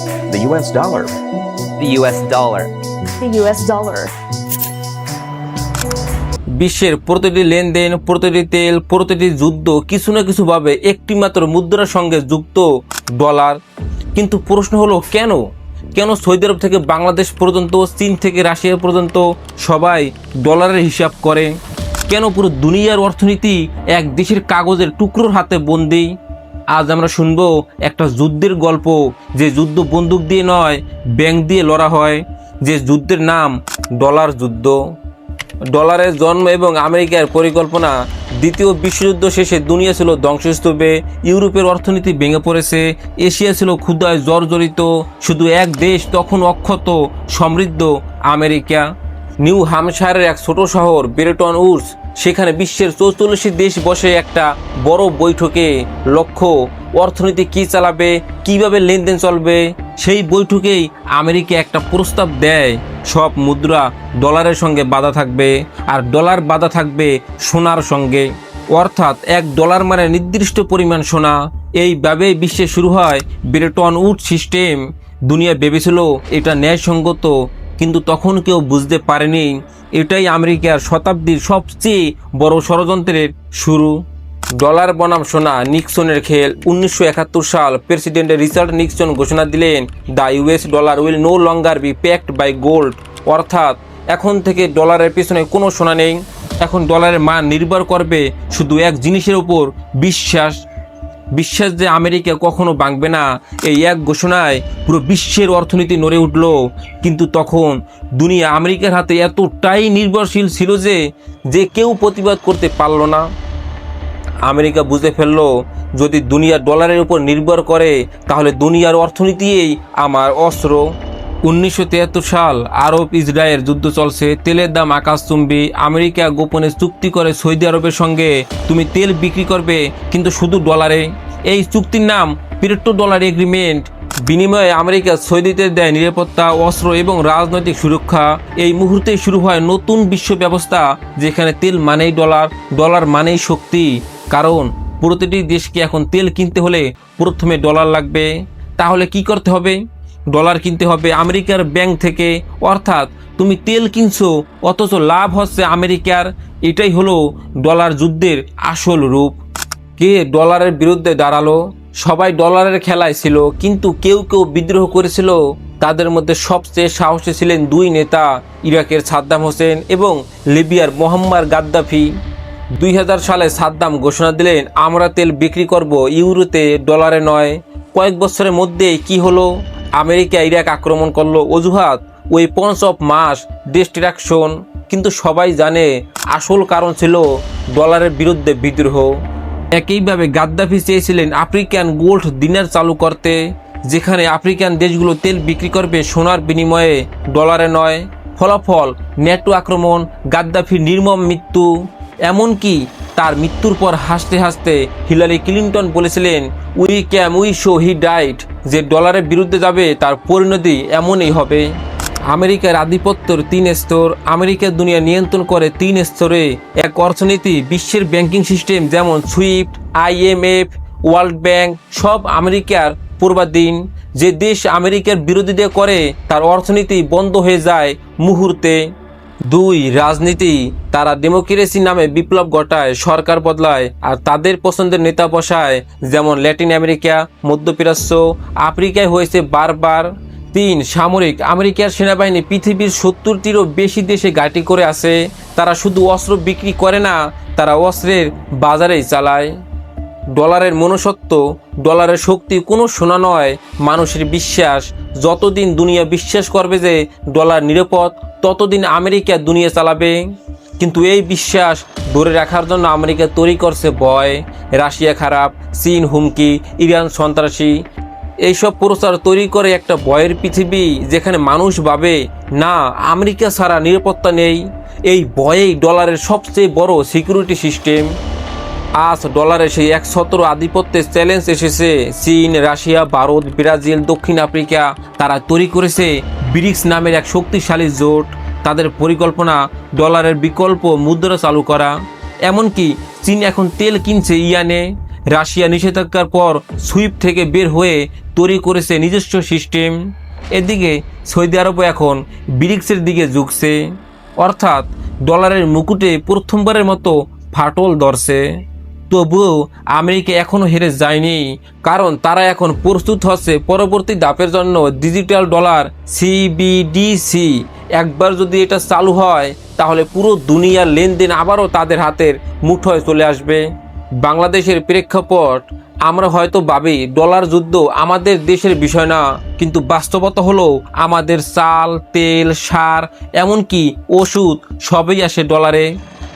The US dollar. The US dollar. The US dollar. বিশ্বের প্রতিটি লেনদেন প্রতিটি তেল প্রতিটি যুদ্ধ কিছু না কিছুভাবে একটি মাত্র মুদ্রার সঙ্গে যুক্ত ডলার কিন্তু প্রশ্ন হলো কেন কেন সৌদি আরব থেকে বাংলাদেশ পর্যন্ত চীন থেকে রাশিয়া পর্যন্ত সবাই ডলারের হিসাব করে কেন পুরো দুনিয়ার অর্থনীতি এক দেশের কাগজের টুকরোর হাতে বন্দি আজ আমরা শুনব একটা যুদ্ধের গল্প। যে যুদ্ধ বন্দুক দিয়ে নয়, ব্যাংক দিয়ে লড়া হয়। যে যুদ্ধের নাম ডলার যুদ্ধ। ডলারের জন্ম এবং আমেরিকার পরিকল্পনা দ্বিতীয় বিশ্বযুদ্ধ শেষে দুনিয়া ছিল ধ্বংসস্তূপে। ইউরোপের অর্থনীতি ভেঙে পড়েছে। এশিয়া ছিল ক্ষুদ্রায় জর্জরিত। শুধু এক দেশ তখন অক্ষত, সমৃদ্ধ আমেরিকা। নিউ হামশায়ারের এক ছোট শহর, বেরেটন উডস। সেখানে বিশ্বের চৌচল্লিশটি দেশ বসে একটা বড় বৈঠকে লক্ষ্য। অর্থনীতি কি চালাবে, কীভাবে লেনদেন চলবে, সেই বৈঠকেই আমেরিকা একটা প্রস্তাব দেয়। সব মুদ্রা ডলারের সঙ্গে বাধা থাকবে আর ডলার বাধা থাকবে সোনার সঙ্গে। অর্থাৎ এক ডলার মানে নির্দিষ্ট পরিমাণ সোনা। এইভাবেই বিশ্বে শুরু হয় ব্রেটন উড সিস্টেম। দুনিয়া ভেবেছিল এটা ন্যায়সঙ্গত কিন্তু তখন কেউ বুঝতে পারেনি, এটাই আমেরিকার শতাব্দীর সবচেয়ে বড় ষড়যন্ত্রের শুরু। ডলার বনাম সোনা নিক্সনের খেল উনিশশো একাত্তর সাল প্রেসিডেন্ট রিচার্ড নিক্সন ঘোষণা দিলেন, the US dollar will no longer be backed by gold. অর্থাৎ এখন থেকে ডলারের পেছনে কোনো সোনা নেই। এখন ডলারের মান নির্ভর করবে শুধু এক জিনিসের উপর, বিশ্বাস। বিশ্বাস যে আমেরিকা কখনো বাঁকবে না, এই এক ঘোষণায় পুরো বিশ্বের অর্থনীতি নড়ে উঠল। কিন্তু তখন দুনিয়া আমেরিকার হাতে এতটাই নির্ভরশীল ছিল যে যে কেউ প্রতিবাদ করতে পারল না। আমেরিকা বুঝে ফেলল, যদি দুনিয়া ডলারের উপর নির্ভর করে, তাহলে দুনিয়ার অর্থনীতিই আমার অস্ত্র। উনিশশো তিয়াত্তর সাল আরব ইসরায়েল যুদ্ধ চলছে, তেলের দাম আকাশচুম্বী আমেরিকা গোপনে চুক্তি করে সৌদি আরবের সঙ্গে, তুমি তেল বিক্রি করবে, কিন্তু শুধু ডলারে। এই চুক্তির নাম পিরেটো ডলার এগ্রিমেন্ট। বিনিময়ে আমেরিকা সৌদিদের দেয় নিরাপত্তা, অস্ত্র এবং রাজনৈতিক সুরক্ষা। এই মুহূর্তে শুরু হয় নতুন বিশ্ব ব্যবস্থা, যেখানে তেল মানেই ডলার ডলার মানেই শক্তি। কারণ প্রতিটি দেশকে এখন তেল কিনতে হলে প্রথমে ডলার লাগবে। তাহলে কি করতে হবে? ডলার কিনতে হবে আমেরিকার ব্যাংক থেকে। অর্থাৎ তুমি তেল কিনছো, অথচ লাভ হচ্ছে আমেরিকার। এটাই হলো ডলার যুদ্ধের আসল রূপ। কে ডলারের বিরুদ্ধে দাঁড়াল? সবাই ডলারের খেলায় ছিল, কিন্তু কেউ কেউ বিদ্রোহ করেছিল। তাদের মধ্যে সবচেয়ে সাহসী ছিলেন দুই নেতা, ইরাকের সাদ্দাম হোসেন এবং লিবিয়ার মোহাম্মদ গাদ্দাফি। দুই সালে সাদ্দাম ঘোষণা দিলেন, আমরা তেল বিক্রি করব, ইউরোতে ডলারে নয়। কয়েক বছরের মধ্যে কি হলো? আমেরিকা ইরাক আক্রমণ করল অজুহাত ওয়েপন্স অফ মাস ডিস্ট্রাকশন কিন্তু সবাই জানে আসল কারণ ছিল ডলারের বিরুদ্ধে বিদ্রোহ। একইভাবে গাদ্দাফি চেয়েছিলেন আফ্রিকান গোল্ড দিনার চালু করতে, যেখানে আফ্রিকান দেশগুলো তেল বিক্রি করবে সোনার বিনিময়ে ডলারে নয়। ফলাফল, নেটো আক্রমণ, গাদ্দাফির নির্মম মৃত্যু। এমনকি তার মৃত্যুর পর হাসতে হাসতে হিলারি ক্লিন্টন বলেছিলেন we came we saw he died যে ডলারের বিরুদ্ধে যাবে, তার পরিণতি এমনই হবে। আমেরিকার আধিপত্যর তিন স্তর আমেরিকার দুনিয়া নিয়ন্ত্রণ করে তিন স্তরে এক অর্থনীতি, বিশ্বের ব্যাংকিং সিস্টেম যেমন সুইফট আইএমএফ ওয়ার্ল্ড ব্যাংক, সব আমেরিকার পূর্বাধীন। যে দেশ আমেরিকার বিরোধিতা করে, তার অর্থনীতি বন্ধ হয়ে যায় মুহূর্তে। দুই, রাজনীতি। তারা ডেমোক্রেসি নামে বিপ্লব ঘটায়, সরকার বদলায়, আর তাদের পছন্দের নেতা বসায়, যেমন ল্যাটিন আমেরিকা, মধ্যপ্রাচ্য, আফ্রিকায় হয়েছে বারবার। তিন, সামরিক, আমেরিকার সেনাবাহিনী পৃথিবীর সত্তরটিরও বেশি দেশে ঘাঁটি করে আছে। তারা শুধু অস্ত্র বিক্রি করে না, তারা অস্ত্রের বাজারেই চালায়। ডলারের মনুষ্যত্ব, ডলারের শক্তি কোনো শোনা নয়, মানুষের বিশ্বাস। যতদিন দুনিয়া বিশ্বাস করবে যে, ডলার নিরাপদ ততদিন আমেরিকা দুনিয়া চালাবে। কিন্তু এই বিশ্বাস ধরে রাখার জন্য আমেরিকা তৈরি করছে ভয়, রাশিয়া খারাপ, চীন হুমকি, ইরান সন্ত্রাসী। এইসব প্রচার তৈরি করে একটা ভয়ের পৃথিবী যেখানে মানুষ ভাবে, না, আমেরিকা ছাড়া নিরাপত্তা নেই। এই ভয়েই ডলারের সবচেয়ে বড় সিকিউরিটি সিস্টেম। আজ ডলারে সেই এক সতেরো আধিপত্যের চ্যালেঞ্জ এসেছে। চীন, রাশিয়া, ভারত, ব্রাজিল, দক্ষিণ আফ্রিকা, তারা তৈরি করেছে ব্রিক্স নামের এক শক্তিশালী জোট, তাদের পরিকল্পনা ডলারের বিকল্প মুদ্রা চালু করা। এমনকি চীন এখন তেল কিনছে ইয়ানে। রাশিয়া নিষেধাজ্ঞার পর সুইপ থেকে বের হয়ে তৈরি করেছে নিজস্ব সিস্টেম। এদিকে সৌদি আরবও এখন ব্রিক্সের দিকে ঝুঁকছে। অর্থাৎ ডলারের মুকুটে প্রথমবারের মতো ফাটল ধরছে। তবুও আমেরিকা এখনও হেরে যায়নি, কারণ তারা এখন প্রস্তুত হচ্ছে পরবর্তী ধাপের জন্য ডিজিটাল ডলার সিবিডিসি একবার যদি এটা চালু হয়, তাহলে পুরো দুনিয়ার লেনদেন আবারও তাদের হাতের মুঠোয় চলে আসবে। বাংলাদেশের প্রেক্ষাপট, আমরা হয়তো ভাবি ডলার যুদ্ধ আমাদের দেশের বিষয় না, কিন্তু বাস্তবতা হলো আমাদের চাল, তেল, সার, এমনকি ওষুধ সবই আসে ডলারে।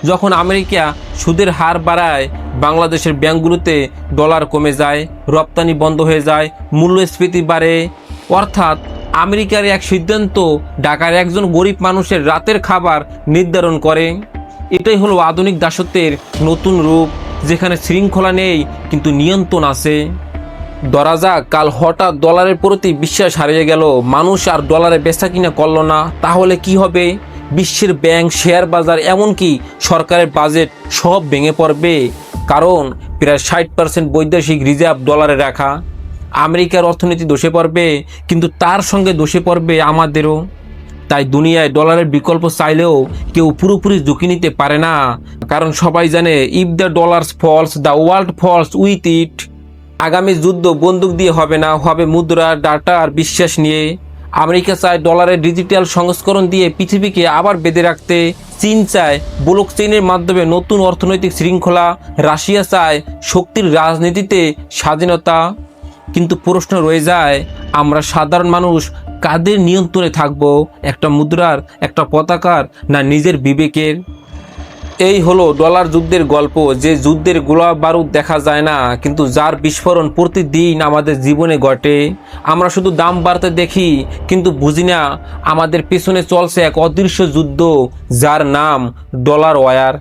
যখন আমেরিকা সুদের হার বাড়ায়, বাংলাদেশের ব্যাংকগুলোতে ডলার কমে যায়, রপ্তানি বন্ধ হয়ে যায়, মূল্যস্ফীতি বাড়ে। অর্থাৎ আমেরিকার এক সিদ্ধান্ত ঢাকার একজন গরিব মানুষের রাতের খাবার নির্ধারণ করে। এটাই হলো আধুনিক দাসত্বের নতুন রূপ, যেখানে শৃঙ্খলা নেই, কিন্তু নিয়ন্ত্রণ আছে। ধরা যাক, কাল হঠাৎ ডলারের প্রতি বিশ্বাস হারিয়ে গেল, মানুষ আর ডলারে বেচা কিনা করল না, তাহলে কি হবে? বিশ্বের ব্যাংক শেয়ার বাজার, এমনকি সরকারের বাজেট সব ভেঙে পড়বে। কারণ প্রায় ষাট পার্সেন্ট বৈদেশিক রিজার্ভ ডলারে রাখা। আমেরিকার অর্থনীতি দোষে পড়বে, কিন্তু তার সঙ্গে দোষে পড়বে আমাদেরও। তাই দুনিয়ায় ডলারের বিকল্প চাইলেও কেউ পুরোপুরি ঝুঁকি নিতে পারে না। কারণ সবাই জানে if the dollars falls the world falls with it আগামী যুদ্ধ বন্দুক দিয়ে হবে না, হবে মুদ্রা, ডাটা আর বিশ্বাস নিয়ে। আমেরিকা চায় ডলারের ডিজিটাল সংস্করণ দিয়ে পৃথিবীকে আবার বেঁধে রাখতে। চীন চায় ব্লক চেইনের মাধ্যমে নতুন অর্থনৈতিক শৃঙ্খলা। রাশিয়া চায় শক্তির রাজনীতিতে স্বাধীনতা। কিন্তু প্রশ্ন রয়ে যায়, আমরা সাধারণ মানুষ কাদের নিয়ন্ত্রণে থাকব? একটা মুদ্রার, একটা পতাকার, না নিজের বিবেকের? এই হলো ডলার যুদ্ধের গল্প, যে যুদ্ধের গোলা বারুদ দেখা যায় না, কিন্তু যার বিস্ফোরণ প্রতিদিন আমাদের জীবনে ঘটে। আমরা শুধু দাম বাড়তে দেখি, কিন্তু বুঝি না আমাদের পেছনে চলছে এক অদৃশ্য যুদ্ধ, যার নাম ডলার ওয়ার।